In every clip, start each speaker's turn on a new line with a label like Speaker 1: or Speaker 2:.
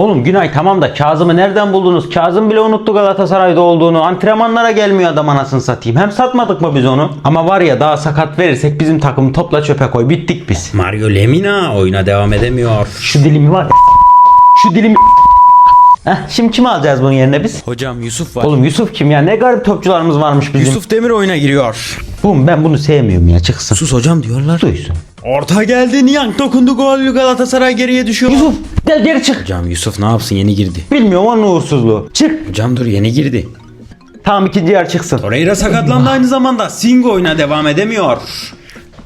Speaker 1: Oğlum Günay tamam da Kazım'ı nereden buldunuz? Kazım bile unuttu Galatasaray'da olduğunu. Antrenmanlara gelmiyor adam anasını satayım. Hem satmadık mı biz onu? Ama var ya daha sakat verirsek bizim takımı topla çöpe koy. Bittik biz.
Speaker 2: Mario Lemina oyuna devam edemiyor.
Speaker 1: Şu dilimi var ya. Şu dilimi. Heh, şimdi kimi alacağız bunun yerine biz?
Speaker 2: Hocam Yusuf var.
Speaker 1: Oğlum Yusuf kim ya? Ne garip topçularımız varmış bizim.
Speaker 2: Yusuf Demir oyuna giriyor.
Speaker 1: Bum ben bunu sevmiyorum ya çıksın.
Speaker 2: Sus hocam diyorlar.
Speaker 1: Duysun.
Speaker 2: Orta geldi. Niyank dokundu gol. Galatasaray geriye düşüyor.
Speaker 1: Yusuf gel geri çık.
Speaker 2: Hocam Yusuf ne yapsın yeni girdi.
Speaker 1: Bilmiyorum onun uğursuzluğu. Çık.
Speaker 2: Hocam dur yeni girdi.
Speaker 1: Tamam ikinci yer çıksın.
Speaker 2: Torreira sakatlandı aynı zamanda. Singo oyuna devam edemiyor.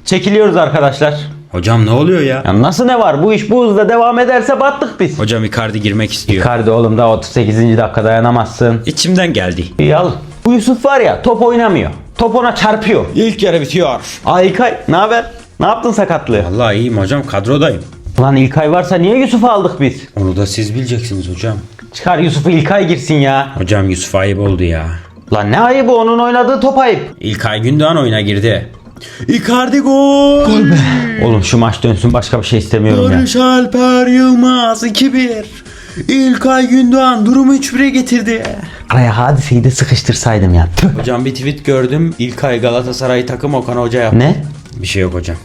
Speaker 1: Çekiliyoruz arkadaşlar.
Speaker 2: Hocam ne oluyor ya?
Speaker 1: Ya nasıl ne var? Bu iş bu hızla devam ederse battık biz.
Speaker 2: Hocam Icardi girmek istiyor.
Speaker 1: Icardi oğlum da 38. dakika dayanamazsın.
Speaker 2: İçimden geldi.
Speaker 1: İyi al. Bu Yusuf var ya top oynamıyor. Top ona çarpıyor.
Speaker 2: İlk yarı bitiyor.
Speaker 1: Aa İlkay ne haber? Ne yaptın sakatlığı?
Speaker 2: Vallahi iyiyim hocam kadrodayım.
Speaker 1: Lan İlkay varsa niye Yusuf'u aldık biz?
Speaker 2: Onu da siz bileceksiniz hocam.
Speaker 1: Çıkar Yusuf'u İlkay girsin ya.
Speaker 2: Hocam Yusuf ayıp oldu ya.
Speaker 1: Lan ne ayıbı onun oynadığı top ayıp.
Speaker 2: İlkay Gündoğan oyuna girdi. Icardi gol. Gol be.
Speaker 1: Oğlum şu maç dönsün başka bir şey istemiyorum ya.
Speaker 2: Barış Alper Yılmaz 2-1. İlkay Gündoğan durumu 3-1'e getirdi.
Speaker 1: Araya hadiseyi de sıkıştırsaydım ya. Tüh.
Speaker 2: Hocam bir tweet gördüm. İlkay Galatasaray takım Okan Hoca yaptı.
Speaker 1: Ne?
Speaker 2: Bir şey yok hocam.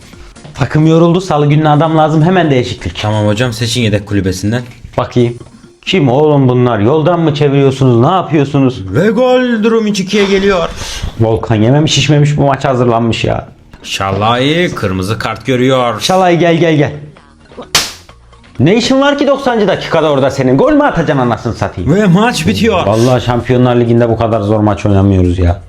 Speaker 1: Takım yoruldu salı gününe adam lazım hemen değişiklik.
Speaker 2: Tamam hocam seçin yedek kulübesinden.
Speaker 1: Bakayım. Kim oğlum bunlar? Yoldan mı çeviriyorsunuz? Ne yapıyorsunuz?
Speaker 2: Ve gol durum 3-2'ye geliyor.
Speaker 1: Volkan yememiş şişmemiş bu maç hazırlanmış ya.
Speaker 2: Şallahi kırmızı kart görüyor.
Speaker 1: Şalay gel gel gel. Ne işin var ki 90. dakikada orada senin? Gol mü atacaksın anasını satayım?
Speaker 2: Ve maç bitiyor.
Speaker 1: Vallahi Şampiyonlar Ligi'nde bu kadar zor maç oynamıyoruz ya.